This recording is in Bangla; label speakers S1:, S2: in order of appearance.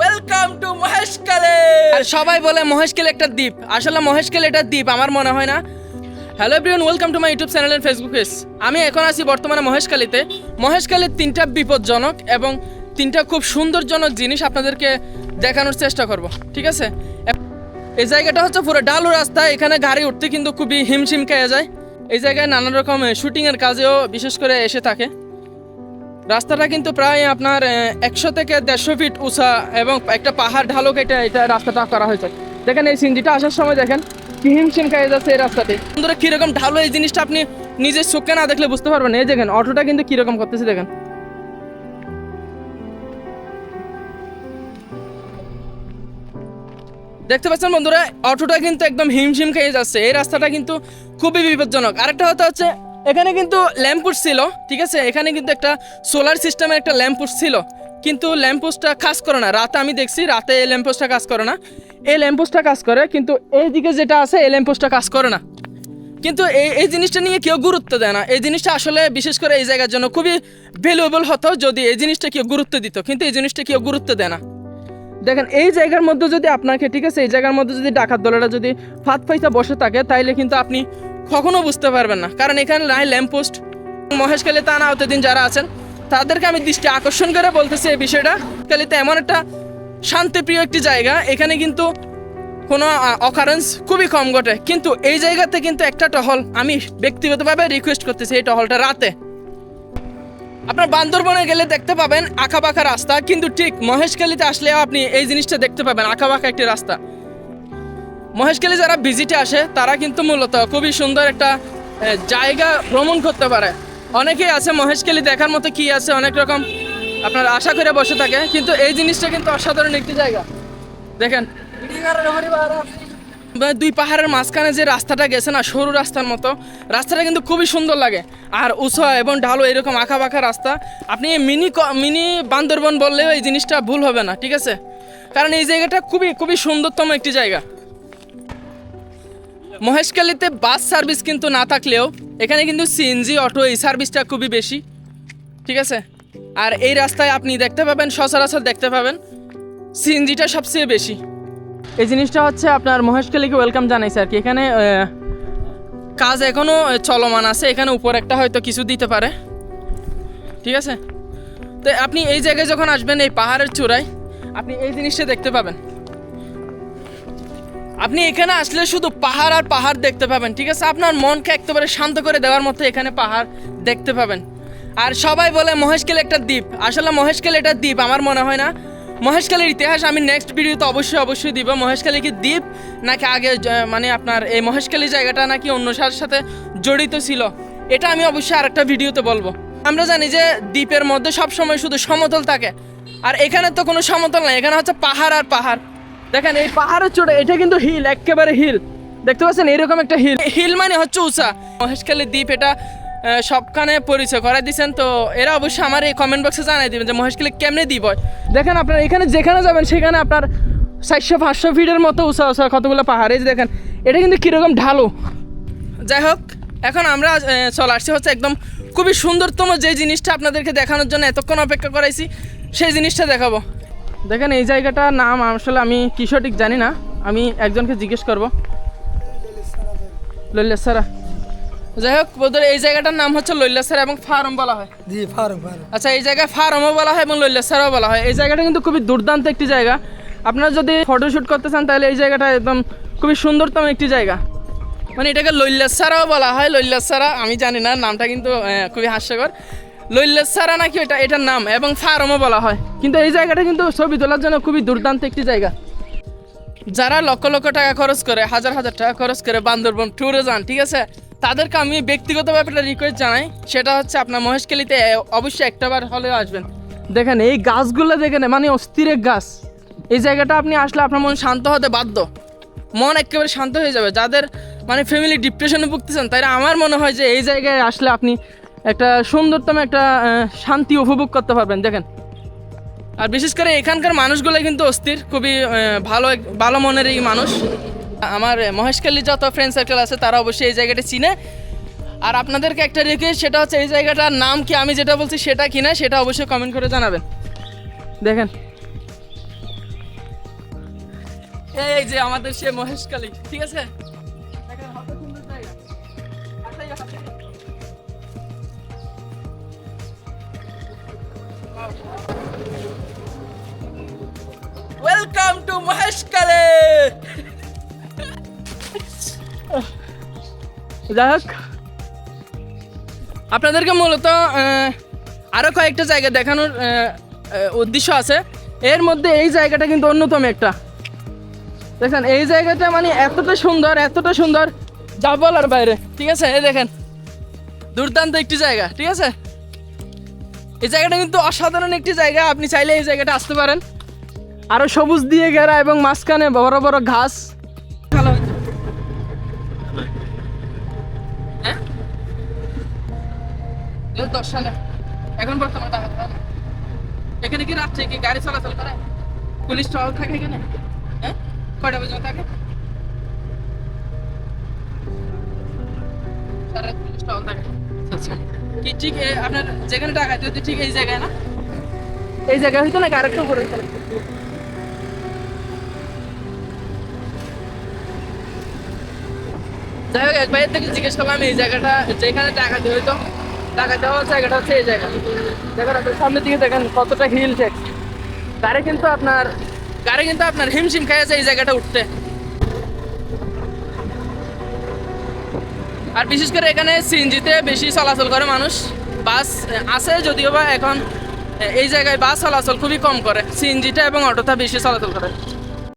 S1: ওয়েলকাম টু মহেশখালী আর সবাই বলে মহেশখালী একটা দ্বীপ। আসলে মহেশখালী একটা দ্বীপ, আমার মনে হয় না। Hello everyone welcome to my YouTube channel and Facebook page আমি এখন আছি বর্তমানে মহেশখালীতে মহেশখালীর তিনটা বিপজ্জনক এবং তিনটা খুব সুন্দরজনক জিনিস আপনাদেরকে দেখানোর চেষ্টা করব, ঠিক আছে? এই জায়গাটা হচ্ছে পুরো ডালু রাস্তা, এখানে গাড়ি উঠতে কিন্তু খুবই হিমশিম খেয়ে যায়। এই জায়গায় নানা রকম শুটিংয়ের কাজেও বিশেষ করে এসে থাকে। রাস্তাটা কিন্তু প্রায় আপনার একশো থেকে দেড়শো ফিট উঁচা এবং একটা পাহাড় ঢালু কেটে এটা রাস্তাটা করা হয়েছে। দেখেন এই সিনজিটা আসার সময় দেখেন কি হিমশিম খেয়ে যাচ্ছে এই রাস্তাতে। সুন্দর কীরকম ঢালো এই জিনিসটা আপনি নিজের চোখে না দেখলে বুঝতে পারবেন। এই দেখেন, অটোটা কিন্তু কীরকম করতেছে দেখেন। দেখতে পাচ্ছেন বন্ধুরা, অটোটা কিন্তু একদম হিমশিম খেয়ে যাচ্ছে। এই রাস্তাটা কিন্তু খুবই বিপজ্জনক। আরেকটা হতে হচ্ছে এখানে কিন্তু ল্যাম্পোস্ট ছিল, ঠিক আছে? এখানে কিন্তু একটা সোলার সিস্টেমের একটা ল্যাম্পোস্ট ছিল। কিন্তু ল্যাম্পোস্টটা কাজ করে না। রাতে আমি দেখছি, রাতে এই ল্যাম্পোস্টটা কাজ করে না। এই ল্যাম্পোস্টটা কাজ করে, কিন্তু এইদিকে যেটা আছে, এই ল্যাম্পোস্টটা কাজ করে না। কিন্তু এই এই জিনিসটা নিয়ে কেউ গুরুত্ব দেয় না। এই জিনিসটা আসলে বিশেষ করে এই জায়গার জন্য খুবই ভ্যালুয়েবল হতো যদি এই জিনিসটা কেউ গুরুত্ব দিত। কিন্তু এই জিনিসটা কেউ গুরুত্ব দেয় না। দেখেন, এই জায়গার মধ্যে যদি আপনাকে, ঠিক আছে, এই জায়গার মধ্যে যদি ডাকাত দলেরা যদি ফাঁদ ফাইসা বসে থাকে, তাইলে কিন্তু আপনি কখনো বুঝতে পারবেন না। কারণ এখানে নাই ল্যাম্পোস্ট মহেশখালী তানা দিন যারা আছেন, তাদেরকে আমি দৃষ্টি আকর্ষণ করে বলতেছি এই বিষয়টা। কালিতে এমন একটা শান্তিপ্রিয় একটি জায়গা, এখানে কিন্তু কোনো অকারেন্স খুবই কম ঘটে। কিন্তু এই জায়গাতে কিন্তু একটা টহল আমি ব্যক্তিগতভাবে রিকোয়েস্ট করতেছি এই টহলটা রাতে। আপনার বান্দরবনে গেলে দেখতে পাবেন আঁকাবাঁকা রাস্তা, কিন্তু ঠিক মহেশখালীতে আসলেও আপনি এই জিনিসটা দেখতে পাবেন, আঁকাবাঁকা একটি রাস্তা। মহেশখালী যারা ভিজিটে আসে, তারা কিন্তু মূলত খুবই সুন্দর একটা জায়গা ভ্রমণ করতে পারে। অনেকেই আছে মহেশখালী দেখার মতো কি আছে, অনেক রকম আপনার আশা করে বসে থাকে, কিন্তু এই জিনিসটা কিন্তু অসাধারণ একটি জায়গা। দেখেন দুই পাহাড়ের মাঝখানে যে রাস্তাটা গেছে না, সরু রাস্তার মতো, রাস্তাটা কিন্তু খুবই সুন্দর লাগে। আর উঁচা এবং ঢালু এরকম আঁকা বাঁকা রাস্তা, আপনি মিনি মিনি বান্দরবন বললেও এই জিনিসটা ভুল হবে না, ঠিক আছে? কারণ এই জায়গাটা খুবই খুবই সুন্দরতম একটি জায়গা। মহেশখালীতে বাস সার্ভিস কিন্তু না থাকলেও এখানে কিন্তু সিএনজি অটো এই সার্ভিসটা খুবই বেশি। ঠিক আছে? আর এই রাস্তায় আপনি দেখতে পাবেন, সচরাচর দেখতে পাবেন সিএনজিটা সবচেয়ে বেশি। এই জিনিসটা হচ্ছে আপনার মহেশখালীকে ওয়েলকাম জানাইছে আর কি। এখানে কাজ এখনও চলমান আছে। এখানে উপর একটা হয়তো কিছু দিতে পারে। ঠিক আছে? তো আপনি এই জায়গায় যখন আসবেন, এই পাহাড়ের চূড়ায়, আপনি এই জিনিসটা দেখতে পাবেন। আপনি এখানে আসলে শুধু পাহাড় আর পাহাড় দেখতে পাবেন, ঠিক আছে? আপনার মনকে একেবারে শান্ত করে দেওয়ার মতো এখানে পাহাড় দেখতে পাবেন। আর সবাই বলে মহেশখালী একটা দ্বীপ। আসলে মহেশখালী একটা দ্বীপ, আমার মনে হয় না। মহেশখালীর ইতিহাস আমি নেক্সট ভিডিওতে অবশ্যই অবশ্যই দিব। মহেশখালী কি দ্বীপ, নাকি আগে মানে আপনার এই মহেশখালী জায়গাটা নাকি অন্য সার সাথে জড়িত ছিল? এটা আমি অবশ্যই আরেকটা ভিডিওতে বলব। আমরা জানি যে দ্বীপের মধ্যে সবসময় শুধু সমতল থাকে। আর এখানে তো কোনো সমতল নাই, এখানে হচ্ছে পাহাড় আর পাহাড়। দেখেন, এই পাহাড়ের চূড়ে, এটা কিন্তু হিল, একেবারে হিল। দেখতে পাচ্ছেন? এরকম একটা হিল। হিল মানে হচ্ছে উষা। মহেশখালী দ্বীপ, এটা সবখানে পরিচয় করাই দিচ্ছেন তো এরা অবশ্যই আমার এই কমেন্ট বক্সে জানাই দিবেন যে মহেশখালী কেমনে দ্বীপ হয়। দেখেন আপনার, এখানে যেখানে যাবেন, সেখানে আপনার চারশো, পাঁচশো ফিটের মতো উঁচা উষা, কতগুলো পাহাড়। দেখেন, এটা কিন্তু কীরকম ঢালু। যাই হোক, এখন আমরা চলে আসছি হচ্ছে একদম খুবই সুন্দরতম যে জিনিসটা আপনাদেরকে দেখানোর জন্য এতক্ষণ অপেক্ষা করাইছি, সেই জিনিসটা দেখাবো। দেখেন এই জায়গাটার নাম আসলে আমি কি সঠিক জানি না। আমি একজনকে জিজ্ঞেস করব। লল্লেসারা যাই হোক বোধহয় এই জায়গাটার নাম হচ্ছে লল্লেসারা এবং ফার্ম বলা হয়।
S2: G farm farm.
S1: আচ্ছা এই জায়গায় ফার্মও বলা হয় এবং লল্লেসারাও বলা হয়। এই জায়গাটা কিন্তু খুবই দুর্দান্ত একটি জায়গা। আপনারা যদি ফটোশ্যুট করতে চান তাহলে এই জায়গাটা একদম খুবই সুন্দরতম একটি জায়গা। মানে এটাকে লৈল্লাসারাও বলা হয়। লৈল্লাসারা আমি জানি না নামটা কিন্তু খুবই হাস্যকর। লৈল্লাসারা নাকি এটা, এটার নাম, এবং ফার্মও বলা হয়। কিন্তু এই জায়গাটা কিন্তু ছবি তোলার জন্য খুবই দুর্দান্ত একটি জায়গা। যারা লক্ষ লক্ষ টাকা খরচ করে, হাজার হাজার টাকা খরচ করে বান্দরবন ট্যুরে যান, ঠিক আছে? তাদেরকে আমি ব্যক্তিগত একটা রিকোয়েস্ট জানাই, সেটা হচ্ছে আপনার মহেশখালীতে, এ- অবশ্যই একটাবার হলেও আসবেন। দেখেন, এই গাছগুলো দেখেন মানে অস্থিরের গাছ। এই জায়গাটা আপনি আসলে আপনার মন শান্ত হতে বাধ্য। মন একেবারে শান্ত হয়ে যাবে। যাদের মানে ফ্যামিলি ডিপ্রেশনে ভুগতেছেন তাই আমার মনে হয় যে এই জায়গায় আসলে আপনি একটা সুন্দরতম একটা শান্তি উপভোগ করতে পারবেন, দেখেন। আর বিশেষ করে এখানকার মানুষগুলো কিন্তু অস্থির, খুবই ভালো ভালো মনের এই মানুষ। আমার মহেশখালী যত ফ্রেন্ড সার্কেল আছে, তারা অবশ্যই এই জায়গাটা চিনে। আর আপনাদেরকে একটা রিকোয়েস্ট সেটা হচ্ছে এই জায়গাটার নাম কি, আমি যেটা বলছি সেটা কিনা সেটা অবশ্যই কমেন্ট করে জানাবেন। দেখেন। এই যে আমাদের সে মহেশকালী ঠিক আছে? ওয়েলকাম টু মহেশকালী যাই হোক আপনাদেরকে মূলত আহ, আরও কয়েকটা জায়গা দেখানোর উদ্দেশ্য আছে। এর মধ্যে এই জায়গাটা কিন্তু অন্যতম একটা। দেখেন এই জায়গাটা মানে এতটা সুন্দর এতটা সুন্দর যা বলার বাইরে। ঠিক আছে? এই দেখেন দুর্দান্ত একটি জায়গা। ঠিক আছে? এই জায়গাটা কিন্তু অসাধারণ একটি জায়গা। আপনি চাইলে এই জায়গাটা আসতে পারেন। আরও সবুজ দিয়ে ঘেরা এবং মাঝখানে বড় বড় ঘাস। হ্যাঁ? এখন রাত্রে কি গাড়ি চলাচল করে? পুলিশ থাকে হ্যাঁ? থাকে। আচ্ছা। কি ঠিক আপনার যেখানে টাকা দিতে ঠিক এই জায়গায় না? এই জায়গায় হইতো নাকি আরেকটু উপরে? হইতো যাই হোক এক ভাইয়ের থেকে জিজ্ঞেস করলাম এই জায়গাটা যেখানে টাকা দিয়ে হইতো টাকা দেওয়ার জায়গাটা হচ্ছে এই জায়গা। দেখেন সামনের দিকে দেখেন কতটা হিল ট্যাক্স গাড়ি কিন্তু আপনার গাড়ি কিন্তু আপনার হিমশিম খাইছে এই জায়গাটা উঠতে। আর বিশেষ করে এখানে সিএনজিতে বেশি চলাচল করে মানুষ। বাস আছে যদিও বা এখন এই জায়গায় বাস চলাচল খুবই কম করে। সিএনজিটা এবং অটোটা বেশি চলাচল করে।